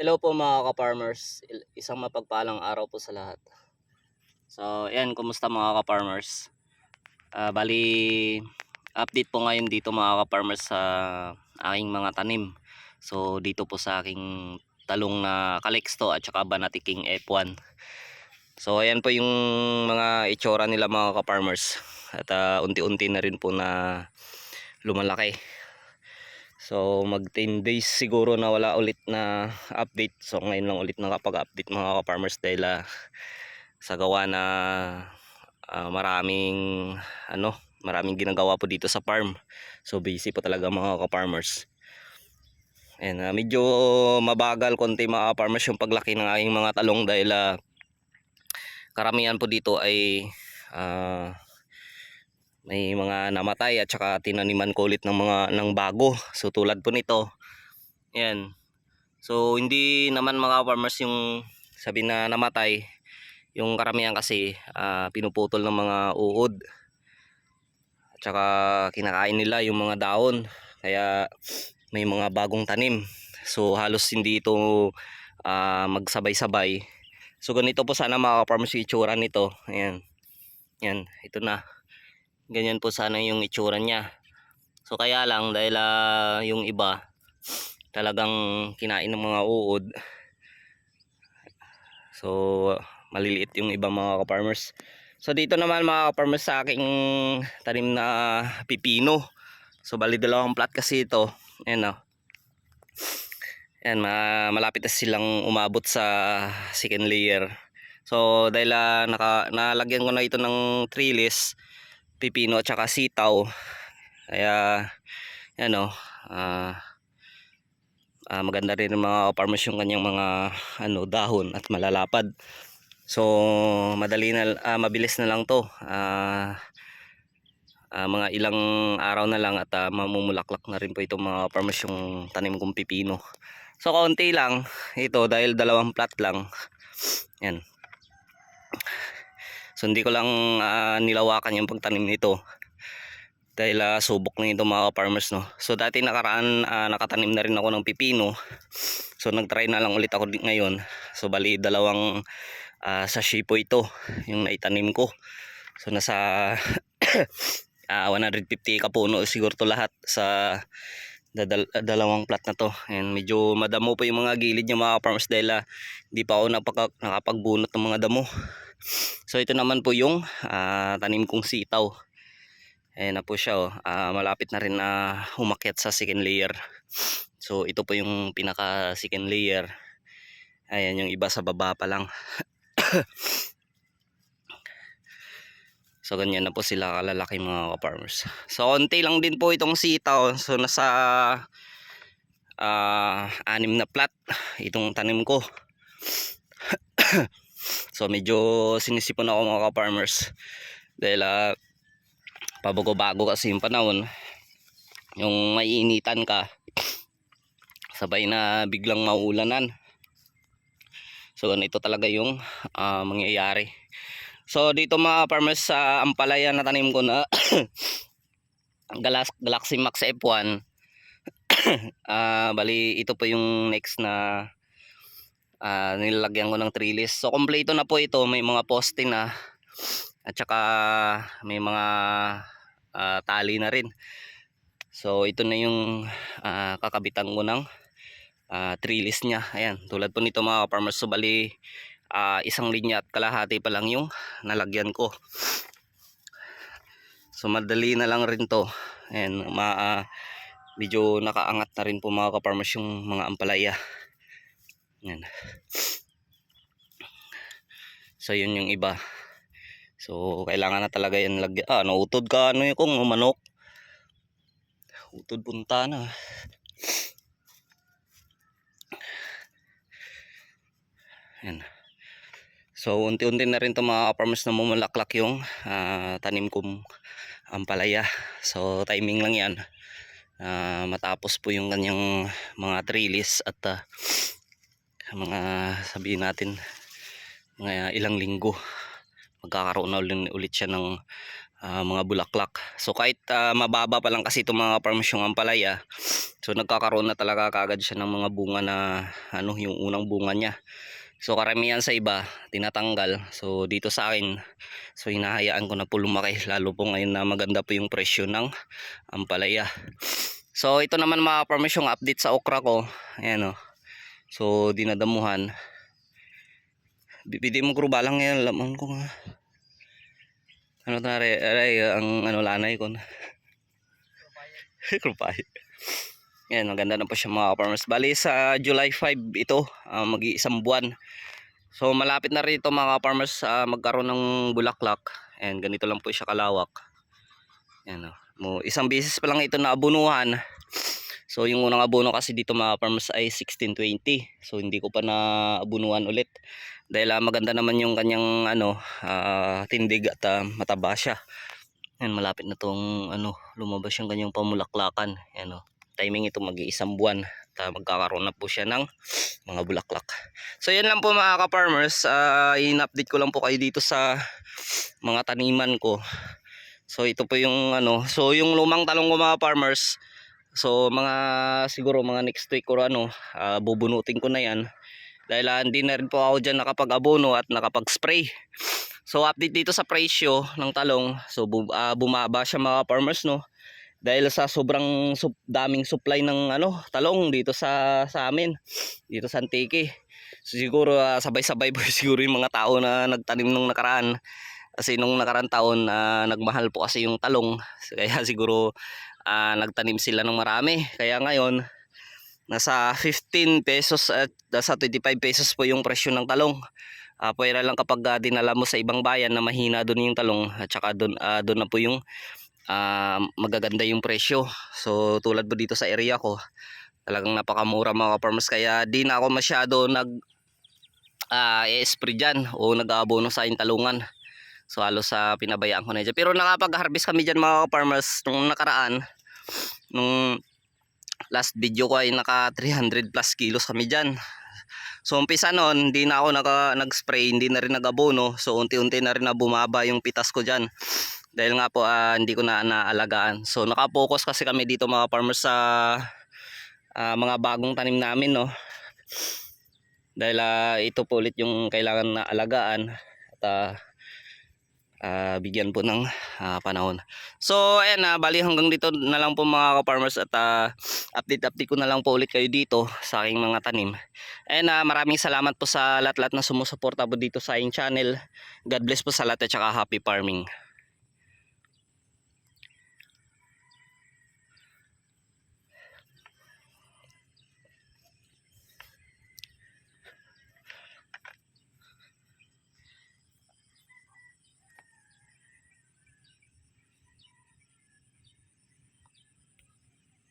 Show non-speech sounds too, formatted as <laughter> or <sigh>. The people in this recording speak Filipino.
Hello po mga ka-farmers. Isang mapagpalang araw po sa lahat. So, ayan, kumusta mga ka-farmers? Ah, bali, update po ngayon dito mga ka-farmers sa aking mga tanim. So, dito po sa aking talong na Calixto at saka Banati King F1. So, ayan po yung mga itsura nila mga ka-farmers. At ah, unti-unti na rin po na lumalaki. So mag 10 days siguro na wala ulit na update. So ngayon lang ulit nakapag-update mga ka-farmers dahil ah, sa gawa na ah, maraming ano, maraming ginagawa po dito sa farm. So busy po talaga mga ka-farmers. And ah, medyo mabagal konti mga ka-farmers yung paglaki ng aking mga talong dahil ah, karamihan po dito ay ah, may mga namatay at saka tinaniman ko ulit ng mga ng bago. So tulad po nito. Ayan. So hindi naman mga farmers yung sabi na namatay. Yung karamihan kasi ah, pinuputol ng mga uod. At saka kinakain nila yung mga daon. Kaya may mga bagong tanim. So halos hindi ito ah, magsabay-sabay. So ganito po sana mga farmers yung itsura nito. Ayan. Yan, ito na ganyan po sana yung itsura niya. So kaya lang dahil ah, yung iba talagang kinain ng mga uod. So maliliit yung iba mga ka-farmers. So dito naman mga ka-farmers sa aking tanim na pipino. So bali dalawang plat kasi ito. Ayan o. Ayan, ma- malapit na silang umabot sa second layer. So dahil ah, naka, nalagyan ko na ito ng trellis, pipino at saka sitaw. Kaya yan o. ah ah, maganda rin ng mga farmers yung kanyang mga ano dahon at malalapad. So madali na ah, mabilis na lang 'to. Ah ah, mga ilang araw na lang at ah, mamumulaklak na rin po itong mga farmers yung tanim kong pipino. So kaunti lang ito dahil dalawang plat lang. Yan. So hindi ko lang ah, nilawakan yung pagtanim nito. Dahil ah, subok na ito mga farmers no. So dati nakaraan ah, nakatanim na rin ako ng pipino. So nagtry na lang ulit ako ngayon. So bali dalawang ah, sashi po ito yung naitanim ko. So nasa <coughs> ah, 150 kapuno siguro to lahat sa dadal- dalawang plat na to. And medyo madamo po yung mga gilid niya mga farmers dahil ah, hindi pa ako nakapagbunot ng mga damo. So ito naman po yung ah, tanim kong sitaw. Ayan na po siya oh. Ah, malapit na rin na umakyat sa second layer. So ito po yung pinaka second layer. Ayan yung iba sa baba pa lang. <coughs> so ganyan na po sila kalalaki mga farmers. So konti lang din po itong sitaw. So nasa ah, anim na plat itong tanim ko. <coughs> so medyo sinisipon ako mga farmers dahil ah, pabago-bago kasi yung panahon. Yung maiinitan ka sabay na biglang maulanan so ganito talaga yung ah, mangyayari. So dito mga farmers sa ampalaya na tanim ko na <coughs> Galax- Galaxy Max F1 <coughs> ah bali ito po yung next na ah, nilalagyan ko ng trellis so kompleto na po ito may mga poste na at saka may mga ah, tali na rin. So ito na yung ah, kakabitan ko ng uh, trellis niya. Ayan, tulad po nito mga farmers. So bali ah, isang linya at kalahati pa lang yung nalagyan ko. So madali na lang rin to. Ayan, ma, ah, medyo nakaangat na rin po mga ka-farmers yung mga ampalaya. Ayan. So yun yung iba. So, kailangan na talaga yan lagyan. Ah, nautod ka ano yung kung manok. Utod punta na. Yan. So, unti-unti na rin to mga farmers na mumulaklak yung ah, tanim kong ampalaya. So, timing lang yan. Ah, matapos po yung kanyang mga trellis at ah, mga sabihin natin mga ilang linggo magkakaroon na ulit, ulit siya ng ah, mga bulaklak. So kahit ah, mababa pa lang kasi itong mga farmers yung ampalaya, so nagkakaroon na talaga kagad siya ng mga bunga na ano yung unang bunga niya. So karamihan sa iba tinatanggal. So dito sa akin so hinahayaan ko na po lumaki lalo po ngayon na maganda po yung presyo ng ampalaya. So ito naman mga farmers yung update sa okra ko. Ayan o. So dinadamuhan. Bibidi mo gruba lang yan lamang ko nga. Ano na re, re, ang ano lanay ko. <laughs> Krupay. Yan, maganda na po siya mga farmers. Bali sa July 5 ito, ah, mag-iisang buwan. So malapit na rito mga farmers ah, magkaroon ng bulaklak. And ganito lang po siya kalawak. Yan oh. Mo, isang beses pa lang ito na abunuhan. So yung unang abono kasi dito mga farmers ay 1620. So hindi ko pa na abunuhan ulit. Dahil ah, maganda naman yung kanyang ano ah, tindig at ah, mataba siya. Yan malapit na tong ano lumabas yung kanyang pamulaklakan. Yan oh. Timing ito mag-iisang buwan. At ah, magkakaroon na po siya ng mga bulaklak. So yan lang po mga ka-farmers. Ah, in-update ko lang po kayo dito sa mga taniman ko. So ito po yung ano. So yung lumang talong ko mga farmers. So mga siguro mga next week or ano, ah, bubunutin ko na yan. Dahil ah, hindi na rin po ako dyan nakapag-abono at nakapag-spray. So update dito sa presyo ng talong. So bu- ah, bumaba siya mga farmers no. Dahil sa sobrang sup- daming supply ng ano talong dito sa sa amin. Dito sa Antique. So, siguro sabay-sabay po <laughs> siguro yung mga tao na nagtanim nung nakaraan. Kasi nung nakaraan taon ah, nagmahal po kasi yung talong. <laughs> Kaya siguro ah, nagtanim sila ng marami. Kaya ngayon nasa 15 pesos at nasa 25 pesos po yung presyo ng talong. Ah, pwera lang kapag ah, dinala mo sa ibang bayan na mahina doon yung talong at saka doon doon na po yung ah, magaganda yung presyo. So tulad po dito sa area ko, talagang napakamura mga farmers kaya di na ako masyado nag ah i-spray dyan o nag-aabono sa aking talungan. So halos sa pinabayaan ko na dyan. Pero nakapag-harvest kami dyan mga farmers nung nakaraan. Nung last video ko ay naka 300 plus kilos kami dyan. So umpisa noon, hindi na ako naka, nag-spray, hindi na rin nag-abono. So unti-unti na rin na bumaba yung pitas ko dyan. Dahil nga po ah, hindi ko na naalagaan. So nakapokus kasi kami dito mga farmers sa ah, mga bagong tanim namin no. Dahil ah, ito po ulit yung kailangan na alagaan at ah, ah, bigyan po ng ah, panahon. So ayan na bali hanggang dito na lang po mga farmers at ah, update-update ko na lang po ulit kayo dito sa aking mga tanim. And ah, maraming salamat po sa lahat-lahat na sumusuporta po dito sa aking channel. God bless po sa lahat at saka happy farming.